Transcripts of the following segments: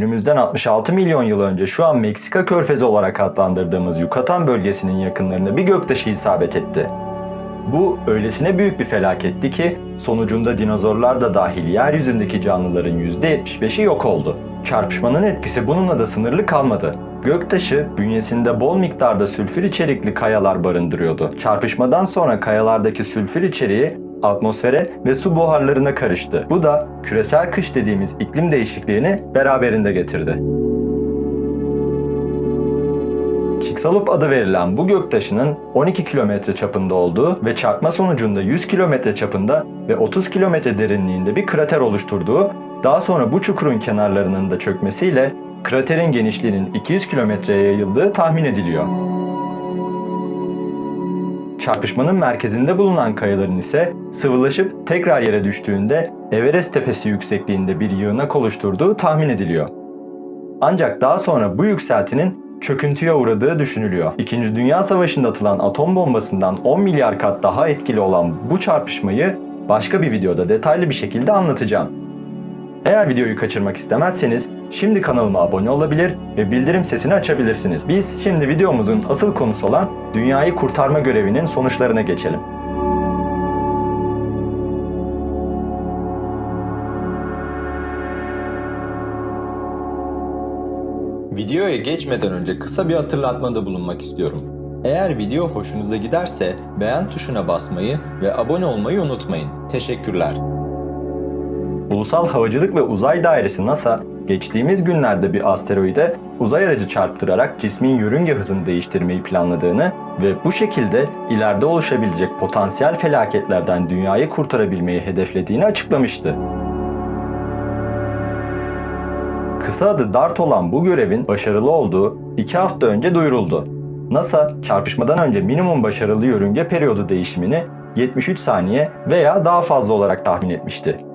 günümüzden 66 milyon yıl önce şu an Meksika körfezi olarak adlandırdığımız Yucatan bölgesinin yakınlarına bir göktaşı isabet etti. Bu öylesine büyük bir felaketti ki sonucunda dinozorlar da dahil yeryüzündeki canlıların %75'i yok oldu. Çarpışmanın etkisi bununla da sınırlı kalmadı. Göktaşı bünyesinde bol miktarda sülfür içerikli kayalar barındırıyordu. Çarpışmadan sonra kayalardaki sülfür içeriği atmosfere ve su buharlarına karıştı. Bu da küresel kış dediğimiz iklim değişikliğini beraberinde getirdi. Chicxulub adı verilen bu göktaşının 12 kilometre çapında olduğu ve çarpma sonucunda 100 kilometre çapında ve 30 kilometre derinliğinde bir krater oluşturduğu, daha sonra bu çukurun kenarlarının da çökmesiyle kraterin genişliğinin 200 kilometreye yayıldığı tahmin ediliyor. Çarpışmanın merkezinde bulunan kayaların ise sıvılaşıp tekrar yere düştüğünde Everest tepesi yüksekliğinde bir yığınak oluşturduğu tahmin ediliyor. Ancak daha sonra bu yükseltinin çöküntüye uğradığı düşünülüyor. İkinci Dünya Savaşı'nda atılan atom bombasından 10 milyar kat daha etkili olan bu çarpışmayı başka bir videoda detaylı bir şekilde anlatacağım. Eğer videoyu kaçırmak istemezseniz şimdi kanalıma abone olabilir ve bildirim sesini açabilirsiniz. Biz şimdi videomuzun asıl konusu olan dünyayı kurtarma görevinin sonuçlarına geçelim. Videoya geçmeden önce kısa bir hatırlatmada bulunmak istiyorum. Eğer video hoşunuza giderse beğen tuşuna basmayı ve abone olmayı unutmayın. Teşekkürler. Ulusal Havacılık ve Uzay Dairesi NASA, geçtiğimiz günlerde bir asteroide uzay aracı çarptırarak cismin yörünge hızını değiştirmeyi planladığını ve bu şekilde ileride oluşabilecek potansiyel felaketlerden dünyayı kurtarabilmeyi hedeflediğini açıklamıştı. Kısa adı DART olan bu görevin başarılı olduğu 2 hafta önce duyuruldu. NASA, çarpışmadan önce minimum başarılı yörünge periyodu değişimini 73 saniye veya daha fazla olarak tahmin etmişti.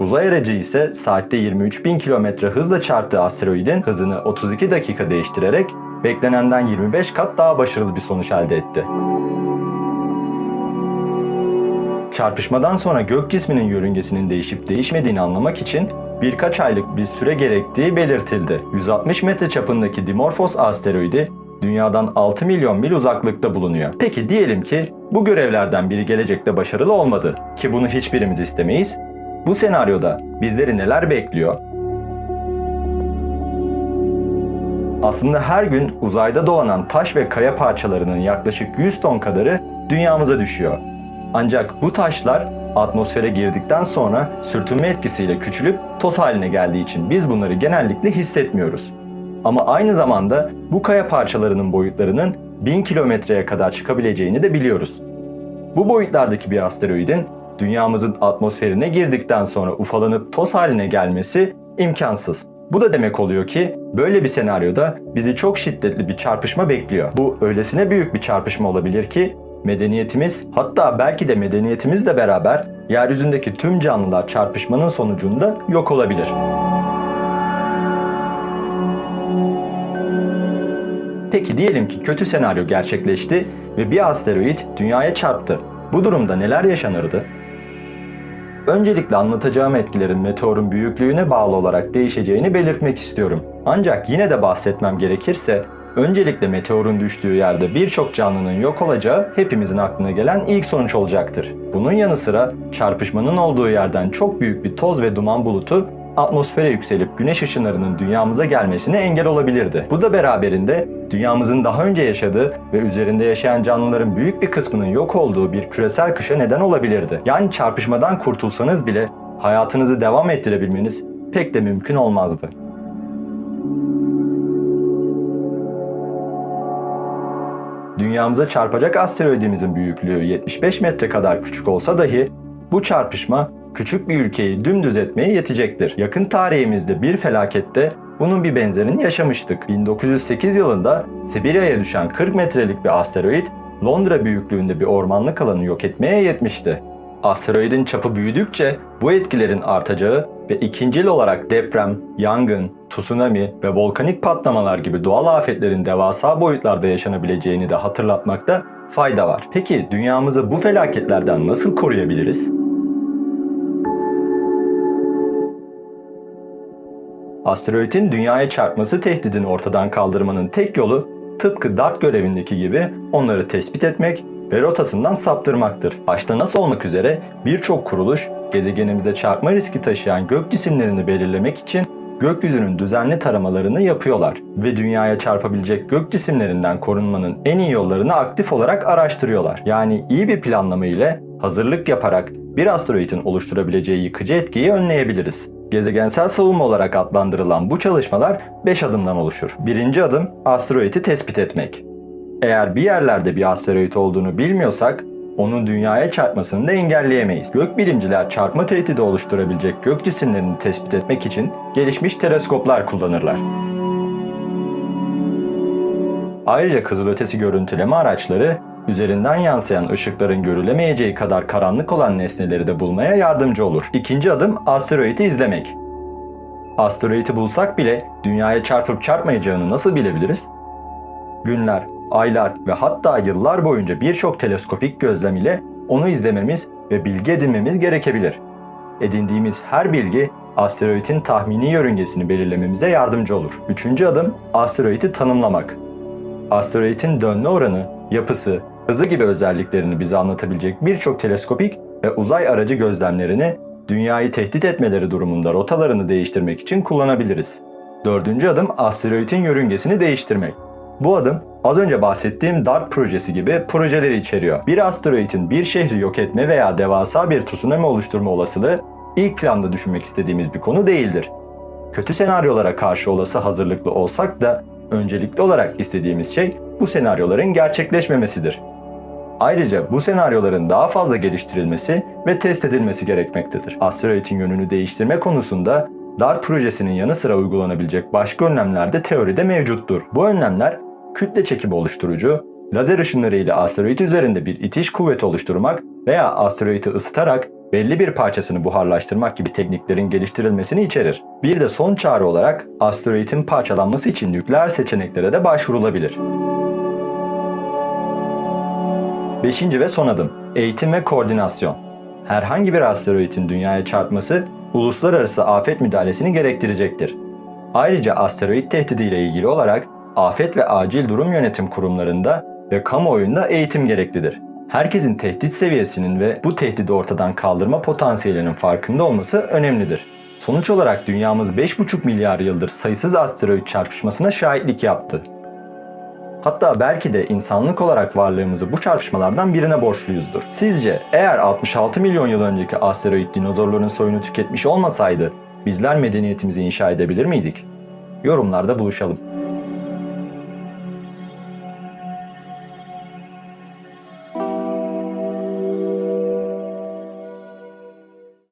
Uzay aracı ise saatte 23.000 kilometre hızla çarptığı asteroidin hızını 32 dakika değiştirerek beklenenden 25 kat daha başarılı bir sonuç elde etti. Çarpışmadan sonra gök cisminin yörüngesinin değişip değişmediğini anlamak için birkaç aylık bir süre gerektiği belirtildi. 160 metre çapındaki Dimorphos asteroidi dünyadan 6 milyon mil uzaklıkta bulunuyor. Peki diyelim ki bu görevlerden biri gelecekte başarılı olmadı ki bunu hiçbirimiz istemeyiz. Bu senaryoda bizleri neler bekliyor? Aslında her gün uzayda dolanan taş ve kaya parçalarının yaklaşık 100 ton kadarı dünyamıza düşüyor. Ancak bu taşlar atmosfere girdikten sonra sürtünme etkisiyle küçülüp toz haline geldiği için biz bunları genellikle hissetmiyoruz. Ama aynı zamanda bu kaya parçalarının boyutlarının 1000 kilometreye kadar çıkabileceğini de biliyoruz. Bu boyutlardaki bir asteroidin dünyamızın atmosferine girdikten sonra ufalanıp toz haline gelmesi imkansız. Bu da demek oluyor ki böyle bir senaryoda bizi çok şiddetli bir çarpışma bekliyor. Bu öylesine büyük bir çarpışma olabilir ki medeniyetimiz hatta belki de medeniyetimizle beraber yeryüzündeki tüm canlılar çarpışmanın sonucunda yok olabilir. Peki diyelim ki kötü senaryo gerçekleşti ve bir asteroid dünyaya çarptı. Bu durumda neler yaşanırdı? Öncelikle anlatacağım etkilerin meteorun büyüklüğüne bağlı olarak değişeceğini belirtmek istiyorum. Ancak yine de bahsetmem gerekirse, öncelikle meteorun düştüğü yerde birçok canlının yok olacağı hepimizin aklına gelen ilk sonuç olacaktır. Bunun yanı sıra çarpışmanın olduğu yerden çok büyük bir toz ve duman bulutu atmosfere yükselip güneş ışınlarının dünyamıza gelmesine engel olabilirdi. Bu da beraberinde dünyamızın daha önce yaşadığı ve üzerinde yaşayan canlıların büyük bir kısmının yok olduğu bir küresel kışa neden olabilirdi. Yani çarpışmadan kurtulsanız bile hayatınızı devam ettirebilmeniz pek de mümkün olmazdı. Dünyamıza çarpacak asteroidimizin büyüklüğü 75 metre kadar küçük olsa dahi bu çarpışma küçük bir ülkeyi dümdüz etmeye yetecektir. Yakın tarihimizde bir felakette bunun bir benzerini yaşamıştık. 1908 yılında Sibirya'ya düşen 40 metrelik bir asteroid Londra büyüklüğünde bir ormanlık alanı yok etmeye yetmişti. Asteroidin çapı büyüdükçe bu etkilerin artacağı ve ikincil olarak deprem, yangın, tsunami ve volkanik patlamalar gibi doğal afetlerin devasa boyutlarda yaşanabileceğini de hatırlatmakta fayda var. Peki dünyamızı bu felaketlerden nasıl koruyabiliriz? Asteroidin dünyaya çarpması tehdidini ortadan kaldırmanın tek yolu tıpkı DART görevindeki gibi onları tespit etmek ve rotasından saptırmaktır. Başta nasıl olmak üzere birçok kuruluş gezegenimize çarpma riski taşıyan gök cisimlerini belirlemek için gökyüzünün düzenli taramalarını yapıyorlar ve dünyaya çarpabilecek gök cisimlerinden korunmanın en iyi yollarını aktif olarak araştırıyorlar. Yani iyi bir planlama ile hazırlık yaparak bir asteroidin oluşturabileceği yıkıcı etkiyi önleyebiliriz. Gezegensel savunma olarak adlandırılan bu çalışmalar 5 adımdan oluşur. Birinci adım asteroidi tespit etmek. Eğer bir yerlerde bir asteroid olduğunu bilmiyorsak onun dünyaya çarpmasını da engelleyemeyiz. Gökbilimciler çarpma tehdidi oluşturabilecek gök cisimlerini tespit etmek için gelişmiş teleskoplar kullanırlar. Ayrıca kızılötesi görüntüleme araçları üzerinden yansıyan ışıkların görülemeyeceği kadar karanlık olan nesneleri de bulmaya yardımcı olur. İkinci adım asteroidi izlemek. Asteroidi bulsak bile dünyaya çarpıp çarpmayacağını nasıl bilebiliriz? Günler, aylar ve hatta yıllar boyunca birçok teleskopik gözlem ile onu izlememiz ve bilgi edinmemiz gerekebilir. Edindiğimiz her bilgi asteroidin tahmini yörüngesini belirlememize yardımcı olur. Üçüncü adım asteroidi tanımlamak. Asteroidin dönme oranı, yapısı, hızı gibi özelliklerini bize anlatabilecek birçok teleskopik ve uzay aracı gözlemlerini dünyayı tehdit etmeleri durumunda rotalarını değiştirmek için kullanabiliriz. Dördüncü adım asteroidin yörüngesini değiştirmek. Bu adım az önce bahsettiğim DART projesi gibi projeleri içeriyor. Bir asteroidin bir şehri yok etme veya devasa bir tsunami oluşturma olasılığı ilk planda düşünmek istediğimiz bir konu değildir. Kötü senaryolara karşı olası hazırlıklı olsak da öncelikli olarak istediğimiz şey bu senaryoların gerçekleşmemesidir. Ayrıca bu senaryoların daha fazla geliştirilmesi ve test edilmesi gerekmektedir. Asteroidin yönünü değiştirme konusunda DART projesinin yanı sıra uygulanabilecek başka önlemler de teoride mevcuttur. Bu önlemler kütle çekimi oluşturucu, lazer ışınları ile asteroid üzerinde bir itiş kuvveti oluşturmak veya asteroidi ısıtarak belli bir parçasını buharlaştırmak gibi tekniklerin geliştirilmesini içerir. Bir de son çare olarak asteroidin parçalanması için nükleer seçeneklere de başvurulabilir. Beşinci ve son adım, eğitim ve koordinasyon. Herhangi bir asteroidin dünyaya çarpması uluslararası afet müdahalesini gerektirecektir. Ayrıca asteroid tehdidiyle ilgili olarak afet ve acil durum yönetim kurumlarında ve kamuoyunda eğitim gereklidir. Herkesin tehdit seviyesinin ve bu tehdidi ortadan kaldırma potansiyelinin farkında olması önemlidir. Sonuç olarak dünyamız 5,5 milyar yıldır sayısız asteroid çarpışmasına şahitlik yaptı. Hatta belki de insanlık olarak varlığımızı bu çarpışmalardan birine borçluyuzdur. Sizce eğer 66 milyon yıl önceki asteroid dinozorların soyunu tüketmiş olmasaydı bizler medeniyetimizi inşa edebilir miydik? Yorumlarda buluşalım.